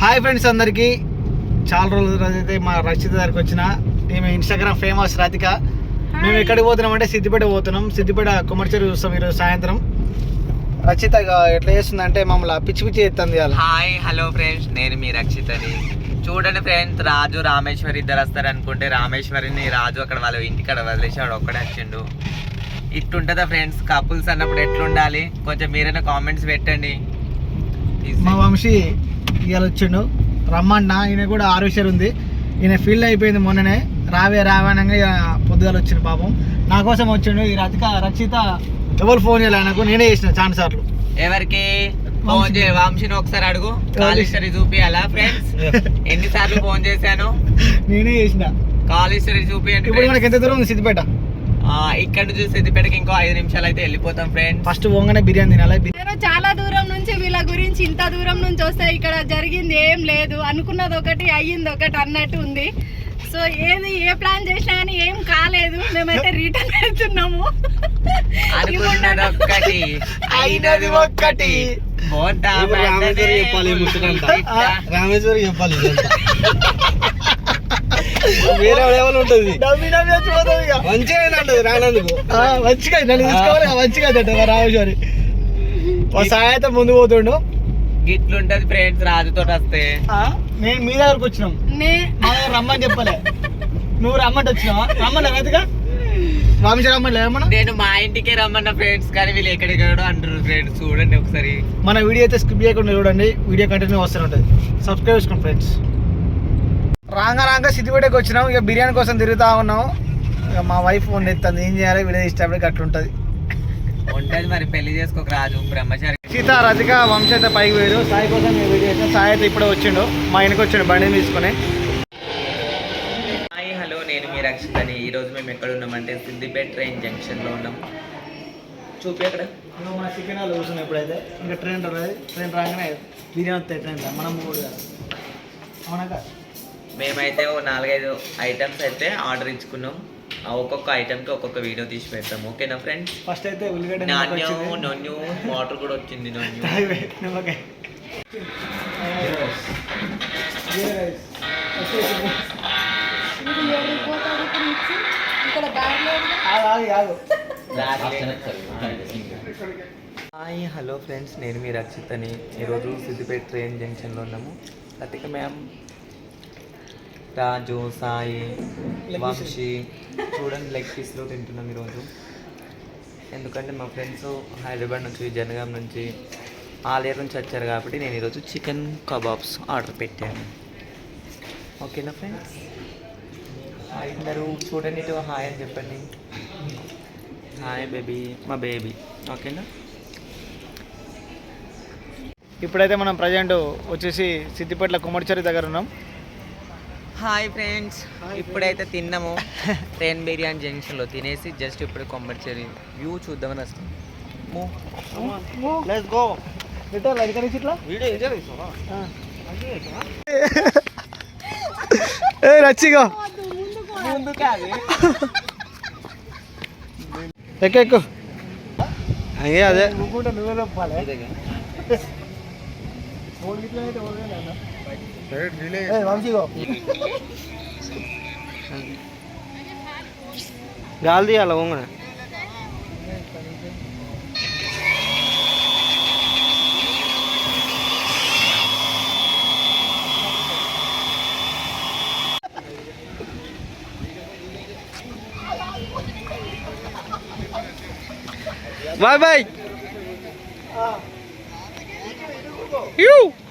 Hi friends అందరికీ. చాలా రోజుల అయితే మా రక్షిత దగ్గరికి వచ్చిన. మేము ఇన్స్టాగ్రామ్ ఫేమస్ రాధిక. మేము ఎక్కడికి పోతున్నాం అంటే సిద్దిపేట పోతున్నాం. సిద్దిపేట కుమర్చెరు చూస్తాం ఈరోజు సాయంత్రం. రక్షిత ఎట్లా చేస్తుందంటే మమ్మల్ని పిచ్చి పిచ్చి చేస్తుంది ఇవాళ. హాయ్ హలో ఫ్రెండ్స్ నేను మీ రక్షితని. చూడండి ఫ్రెండ్స్ రాజు రామేశ్వరి ఇద్దరు వస్తారు అనుకుంటే రామేశ్వరిని రాజు అక్కడ వాళ్ళ ఇంటికాడ వదిలేసి వాడు ఒక్కడే వచ్చిండు. ఇట్టుంటుందా ఫ్రెండ్స్ కపుల్స్ అన్నప్పుడు ఎట్లుండాలి? కొంచెం మీరైనా కామెంట్స్ పెట్టండి. మా వంశీ ఇవాళ వచ్చిండు. రమ్మన్న ఈయన కూడా ఆరోగ్యం ఉంది. ఈయన ఫీల్డ్ అయిపోయింది మొన్ననే. రావే రావే అనగా ఇక పొద్దుగాల వచ్చిండు పాపం. నా కోసం వచ్చిండు ఈ రతిక రక్షిత ఎవరు ఫోన్ చేయాలి ఆయనకు. నేనే చేసిన చాలా సార్లు. ఎవరికి? ఫోన్ చే వంశీని ఒకసారి అడుగు. కాల్ హిస్టరీ చూపియాలా ఫ్రెండ్స్ ఎన్నిసార్లు ఫోన్ చేశాను? నేనే చేసిన. కాల్ హిస్టరీ చూపియండి ఇప్పుడు. మనకి ఎంత దూరం ఉంది సిద్దిపేట? ఇక్కడ నుంచి సిద్దిపేటకి ఇంకో ఐదు నిమిషాలు అయితే వెళ్ళిపోతాం ఫ్రెండ్స్ ఫస్ట్ పోగానే బిర్యానీ తినాలి. బిర్యానీ నేను చాలా దూరం నుంచి వీళ్ళ గురించి ఇంత దూరం నుంచి వస్తే ఇక్కడ జరిగింది ఏం లేదు. అనుకున్నది ఒకటి అయ్యింది ఒకటి అన్నట్టు ఉంది. సో ఏది ఏ ప్లాన్ చేసినా కానీ ఏం కాలేదు. మేమైతే రిటర్న్ వెళ్తున్నాము. అనుకున్నది ఒక్కటి అయినది ఒక్కటి. రామేశ్వరి చెప్పాలి. రామేశ్వరి. వేరే లెవెల్ ఉంటుంది. వచ్చిపోతుంది ఇక. మంచిగా అంటది రానందుకు. ఆ, మంచిగా నన్ను తీసుకోవాలి మంచిగా రామేశ్వరి. ఓ సాయంత్రం ముందు పోతుండు. గిట్లుంటది ఫ్రెండ్స్ రాజుతో వస్తే. ఆ, నేను మీ దగ్గరకు వచ్చినాం. రమ్మని చెప్పలే. నువ్వు రమ్మంటే వచ్చినావా? రమ్మన్నా ఏమన్నా? నేను మా ఇంటికే రమ్మన్న ఫ్రెండ్స్ కానీ వీళ్ళు ఎక్కడికెక్కడో అంటారు ఫ్రెండ్స్ చూడండి ఒకసారి. మన వీడియో అయితే స్కిప్ చేయకుండా చూడండి. వీడియో కంటిన్యూ వస్తూనే ఉంటుంది. సబ్స్క్రైబ్ చేసుకోండి ఫ్రెండ్స్ రాగా రాగా సిద్దిపేటకి వచ్చినాం. ఇక బిర్యానీ కోసం తిరుగుతా ఉన్నాం. ఇక మా వైఫ్ వండెత్తుంది ఏం చేయాలి? వీడియో ఇష్టపడి అట్లుంటుంది ఉంటది మరి పెళ్ళి చేసుకోక రాజు బ్రహ్మచారి. సీత రతిక వంశ అయితే పైకి పోయారు సాయి కోసం ఈ వీడియో అయితే సాయి అయితే ఇప్పుడే వచ్చిండు. మా ఇంటికి వచ్చిండు బండిని తీసుకుని. హాయ్ హలో నేను మీ రక్షితని. ఈ రోజు మేము ఎక్కడ ఉన్నామంటే సిద్దిపేట ట్రైన్ జంక్షన్లో ఉన్నాం. చూపి అక్కడ మన చికెన్ వాళ్ళు కూర్చున్నాం ఇప్పుడైతే. ఇంకా ట్రైన్ రాలేదు. ట్రైన్ రాగానే బిర్యానీ వస్తాయి ట్రైన్ మనం కూడా కాదు అవునాక మేమైతే ఓ నాలుగైదు ఐటమ్స్ అయితే ఆర్డర్ ఇచ్చుకున్నాం. ఆ ఒక్కొక్క ఐటమ్కి ఒక్కొక్క వీడియో తీసి పెడతాం. ఓకేనా ఫ్రెండ్స్ ఫస్ట్ అయితే ఉల్లిగడ్డ నాణ్యం నొన్యు వాటర్ కూడా వచ్చింది నొన్యు హాయ్ హలో ఫ్రెండ్స్ నేను మీ రక్షితని. ఈరోజు సిద్దిపేట ట్రైన్ జంక్షన్లో ఉన్నాము. లతిక మ్యామ్ రాజు సాయి వంశీ చూడండి లెగ్ పీస్లో తింటున్నాం ఈరోజు. ఎందుకంటే మా ఫ్రెండ్స్ హైదరాబాద్ నుంచి జనగాం నుంచి ఆలేరు నుంచి వచ్చారు కాబట్టి నేను ఈరోజు చికెన్ కబాబ్స్ ఆర్డర్ పెట్టాను. ఓకేనా ఫ్రెండ్స్? హాయ్ అందరూ చూడండి ఇటు హాయ్ అని చెప్పండి. హాయ్ బేబీ మా బేబీ. ఓకేనా? ఇప్పుడైతే మనం ప్రజెంట్ వచ్చేసి సిద్దిపేటల కుమ్మడిచేరి దగ్గర ఉన్నాం. హాయ్ ఫ్రెండ్స్ ఇప్పుడైతే తిన్నాము. ట్రైన్ బిర్యానీ జంక్షన్లో. తినేసి జస్ట్ ఇప్పుడు కొమ్మడిచేరి వ్యూ చూద్దామని వస్తాం. లెట్స్ గో రిటర్న్ ఇక్కడ నుంచి ఇట్లా? వీడియో ఎంజాయ్ చేస్తావా ఏ రచ్చిగా ఎక్కు ఎక్కు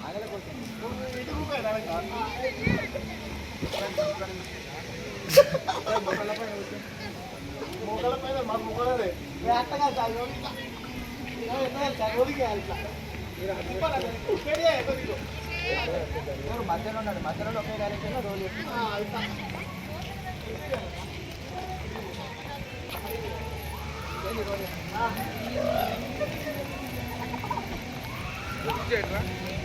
మధ్యలో ఉన్నాడు మధ్యలో ఒకే డైరెక్షన్ రోజు. చెప్తున్నాడు